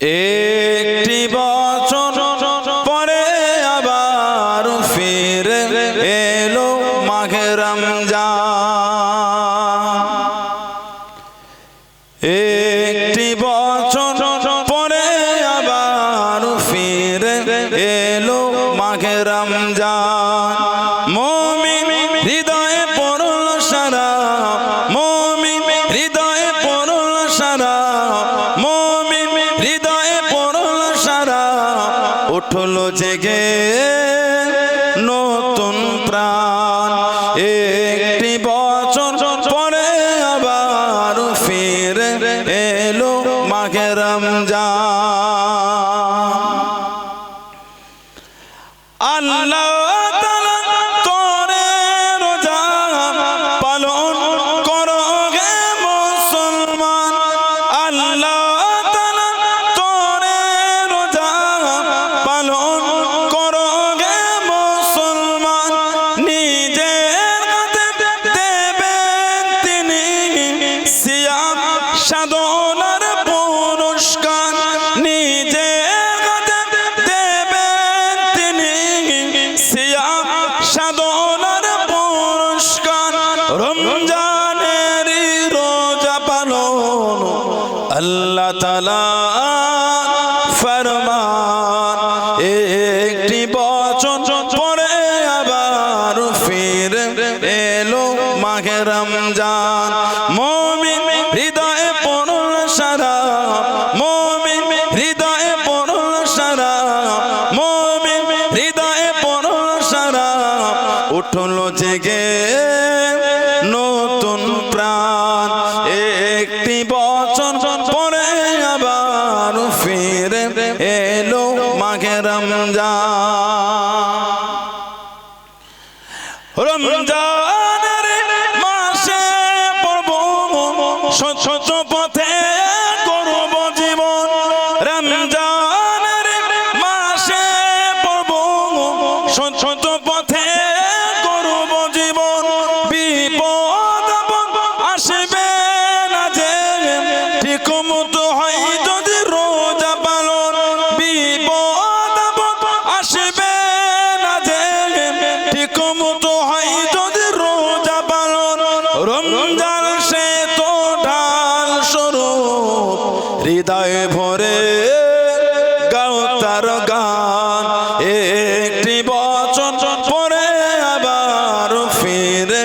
একটি বছর পরে আবার ফিরে এলো মাঘে রমজান। একটি বছর পরে আবার ফিরে এলো মাঘে রমজান। মমিন হৃদয়ে পড়ল সারা, মমিন হৃদয়ে উঠল জেগে নতুন প্রাণ। সাধনার পুরস্কার হাতে দেবেন তিনি। সিয়াম সাধনার পুরস্কার। রমজানের রোজা পালন আল্লাহ তালা ফরমান। একটি বছর পরে আবার ফিরে এলো মাঘে রমজান। মমিন উঠল জেগে নতুন প্রাণ। একটি বছর পরে আবার ফিরে এলো মাঘে রমজান। রমজানের সচ্ছ হৃদয়ে ভরে গাও তার গান। একটি বচন পরে আবার ফিরে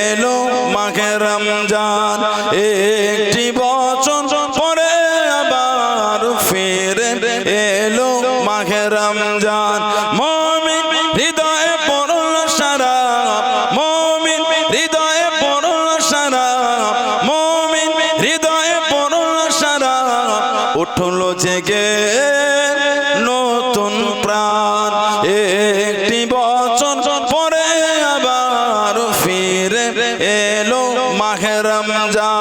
এলো মাঘে রমজান। একটি বচন পরে আবার ফিরে এলো মাঘে রমজান। উঠল জেগে নতুন প্রাণ। একটি বচন পরে আবার ফিরে এলো মাহেরম যা